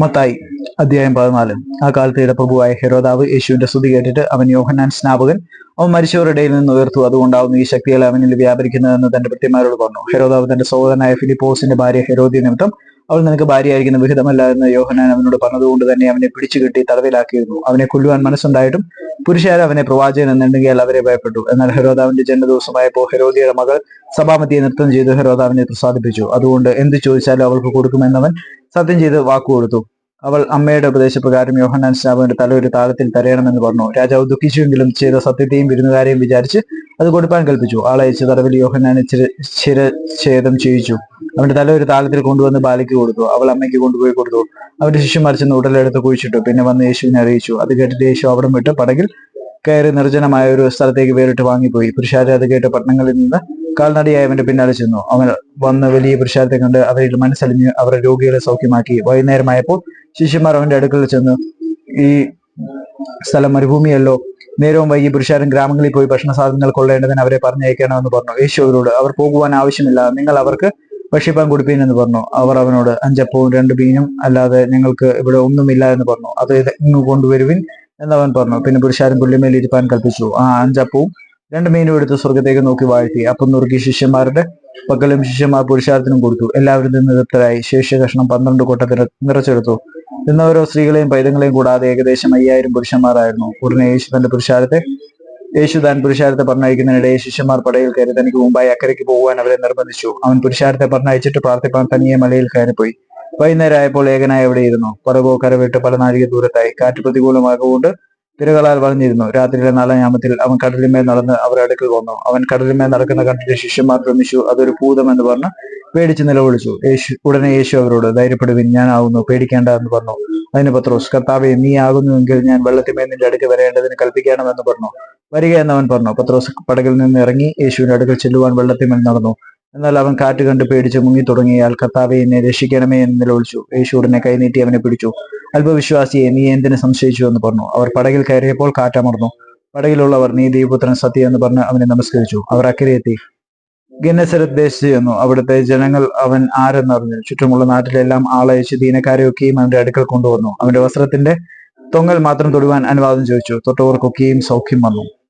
മത്തായി അധ്യായം പതിനാല്. ആ കാലത്ത് ഇടപ്രഭുവായ ഹെരോദാവ് യേശുവിന്റെ സ്തുതി കേട്ടിട്ട് അവൻ യോഹന്നാൻ സ്നാപകൻ അവൻ മരിച്ചവരുടെയിൽ നിന്ന് ഉയർത്തു. അതുകൊണ്ടാവുന്നു ഈ ശക്തികൾ അവനിൽ വ്യാപരിക്കുന്നതെന്ന് തന്റെ ഭൃത്യമാരോട് പറഞ്ഞു. ഹെരോദാവ് തന്റെ സഹോദരനായ ഫിലിപ്പോസിന്റെ ഭാര്യ ഹെരോദി നിമിത്തം അവൾ നിനക്ക് ഭാര്യയായിരിക്കുന്ന വിഹിതമല്ല എന്ന് യോഹനാൻ അവനോട് പറഞ്ഞതുകൊണ്ട് തന്നെ അവനെ പിടിച്ചു കെട്ടി തടവിലാക്കിയിരുന്നു. അവനെ കൊല്ലുവാൻ മനസ്സുണ്ടായിട്ടും പുരുഷാരെ അവനെ പ്രവാചകൻ എന്നുണ്ടെങ്കിൽ അവരെ ഭയപ്പെട്ടു. എന്നാൽ ഹെരോദാവിന്റെ ജന്മദിവസമായപ്പോൾ ഹെരോദിയുടെ മകൾ സഭാമതിയെ നൃത്തം ചെയ്ത് ഹെരോദാവിനെ പ്രസാദിപ്പിച്ചു. അതുകൊണ്ട് എന്ത് ചോദിച്ചാലും അവൾക്ക് കൊടുക്കുമെന്നവൻ സത്യം ചെയ്ത് വാക്കു കൊടുത്തു. അവൾ അമ്മയുടെ ഉപദേശപ്രകാരം യോഹന്നാൻ സ്നാപകന്റെ തല ഒരു താളത്തിൽ തരയണമെന്ന് പറഞ്ഞു. രാജാവ് ദുഃഖിച്ചുവെങ്കിലും ചെയ്ത സത്യത്തെയും വിരുന്നുകാരെയും വിചാരിച്ച് അത് കൊടുപ്പാൻ കൽപ്പിച്ചു. ആളയച്ച് തടവിൽ യോഹന്നാനെ ചിര ചിരച്ഛേദം ചെയ്യിച്ചു. അവന്റെ തല ഒരു താളത്തിൽ കൊണ്ടുവന്ന് ബാലിക്ക് കൊടുത്തു. അവൾ അമ്മയ്ക്ക് കൊണ്ടുപോയി കൊടുത്തു. അവന്റെ ശിഷ്യന്മാർ ചെന്ന് ഉടലെടുത്ത് കുഴിച്ചിട്ടു. പിന്നെ വന്ന് യേശുവിനെ അറിയിച്ചു. അത് കേട്ടിട്ട് യേശു അവിടം വിട്ട്. പടകിൽ കയറി നിർജനമായ ഒരു സ്ഥലത്തേക്ക് വേറിട്ട് വാങ്ങിപ്പോയി. പുരുഷാരെ അത് കേട്ട് പട്ടണങ്ങളിൽ നിന്ന് കാൽനടയായി അവന്റെ പിന്നാലെ ചെന്നു. അവൻ വന്ന് വലിയ പുരുഷാരത്തെ കണ്ട് അവരിൽ മനസ്സലിഞ്ഞ് അവരുടെ രോഗികളെ സൗഖ്യമാക്കി. വൈകുന്നേരമായപ്പോൾ ശിഷ്യന്മാർ അവന്റെ അടുക്കൽ ചെന്ന് ഈ സ്ഥലം മരുഭൂമിയല്ലോ നേരവും വൈകി പുരുഷാരൻ ഗ്രാമങ്ങളിൽ പോയി ഭക്ഷണ സാധനങ്ങൾ കൊള്ളേണ്ടതിന് അവരെ പറഞ്ഞയക്കണമെന്ന് പറഞ്ഞു. യേശു അവരോട് അവർ പോകുവാൻ ആവശ്യമില്ല. നിങ്ങൾ അവർക്ക് ഭക്ഷിപ്പാൻ കൊടുപ്പീൻ എന്ന് പറഞ്ഞു. അവർ അവനോട് അഞ്ചപ്പവും രണ്ട് മീനും അല്ലാതെ ഞങ്ങൾക്ക് ഇവിടെ ഒന്നുമില്ല എന്ന് പറഞ്ഞു. അത് ഇങ്ങ് കൊണ്ടുവരുവിൻ എന്നവൻ പറഞ്ഞു. പിന്നെ പുരുഷാരൻ പുള്ളിമേൽ ഇരിപ്പാൻ കൽപ്പിച്ചു. ആ അഞ്ചപ്പവും രണ്ട് മീനും എടുത്ത് സ്വർഗത്തേക്ക് നോക്കി വാഴ്ത്തി. അപ്പം നുറുക്കി ശിഷ്യന്മാരുടെ പക്കലും ശിഷ്യന്മാർ പുരുഷാരത്തിനും കൊടുത്തു. എല്ലാവരും നിന്ന് തൃപ്തരായി. ശേഷ കഷ്ണം പന്ത്രണ്ട് കൊട്ട നിറച്ചെടുത്തു. ഓരോ സ്ത്രീകളെയും പൈതങ്ങളെയും കൂടാതെ ഏകദേശം അയ്യായിരം പുരുഷന്മാരായിരുന്നു. ഉടനെ യേശു തന്റെ പുരുഷാരത്തെ യേശു താൻ പുരുഷാരത്തെ പറഞ്ഞയക്കുന്നതിനിടെ ശിഷ്യന്മാർ പടയിൽ കയറി തനിക്ക് മുമ്പായി അക്കരയ്ക്ക് പോകുവാൻ അവരെ നിർബന്ധിച്ചു. അവൻ പുരുഷാരത്തെ പറഞ്ഞയച്ചിട്ട് പ്രാർത്ഥിപ്പാൻ തനിയെ മലയിൽ കയറിപ്പോയി. വൈകുന്നേരമായപ്പോൾ ഏകനായി അവിടെ ഇരുന്നു. പറകോ കരവിട്ട് പല നാഴിക ദൂരത്തായി. കാറ്റ് പ്രതികൂലമാകൊണ്ട് തിരകളാൽ വളഞ്ഞിരുന്നു രാത്രിയിലെ നാലാം യാമത്തിൽ അവൻ കടലിന്മേൽ നടന്ന് അവരുടെ അടുക്കൽ വന്നു. അവൻ കടലിന്മേൽ നടക്കുന്ന കണ്ടിട്ട് ശിഷ്യന്മാർ ഭ്രമിച്ചു അതൊരു ഭൂതം എന്ന് പറഞ്ഞ് പേടിച്ച് നിലവിളിച്ചു. യേശു ഉടനെ യേശു അവരോട് ധൈര്യപ്പെടുവിൻ ഞാനാവുന്നു പേടിക്കേണ്ട എന്ന് പറഞ്ഞു. അതിന് പത്രോസ് കർത്താവെ നീ ആകുന്നുവെങ്കിൽ ഞാൻ വെള്ളത്തിന്മേൽ നിന്റെ അടുക്ക് വരേണ്ടതിന് കൽപ്പിക്കണമെന്ന് പറഞ്ഞു. വരിക എന്നവൻ പറഞ്ഞു. പത്രോസ് പടകിൽ നിന്ന് ഇറങ്ങി യേശുവിന്റെ അടുക്കൽ ചെല്ലുവാൻ വെള്ളത്തിന്മേൽ നടന്നു. എന്നാൽ അവൻ കാറ്റ് കണ്ട് പേടിച്ച് മുങ്ങി തുടങ്ങിയാൽ കർത്താവെ എന്നെ രക്ഷിക്കണമേ എന്ന് നിലവിളിച്ചു യേശു കൈനീട്ടി അവനെ പിടിച്ചു. അല്പവിശ്വാസിയെ നീ എന്തിനു സംശയിച്ചു എന്ന് പറഞ്ഞു. അവർ പടകിൽ കയറിയപ്പോൾ കാറ്റമർന്നു പടകിലുള്ളവർ നീ ദീപുത്രൻ സത്യ എന്ന് പറഞ്ഞ് അവനെ നമസ്കരിച്ചു. അവർ അക്കരയെത്തി ഗന്നസരത്ത് ദേശത്ത് ചെന്നു. അവിടുത്തെ ജനങ്ങൾ അവൻ ആരെന്നറിഞ്ഞു. ചുറ്റുമുള്ള നാട്ടിലെല്ലാം ആളയച്ച് ദീനക്കാരെയൊക്കെയും അവന്റെ അടുക്കൽ കൊണ്ടുവന്നു. അവന്റെ വസ്ത്രത്തിന്റെ തൊങ്ങൽ മാത്രം തൊടുവാൻ അനുവാദം ചോദിച്ചു. തൊട്ടവർക്കൊക്കെയും സൗഖ്യം വന്നു.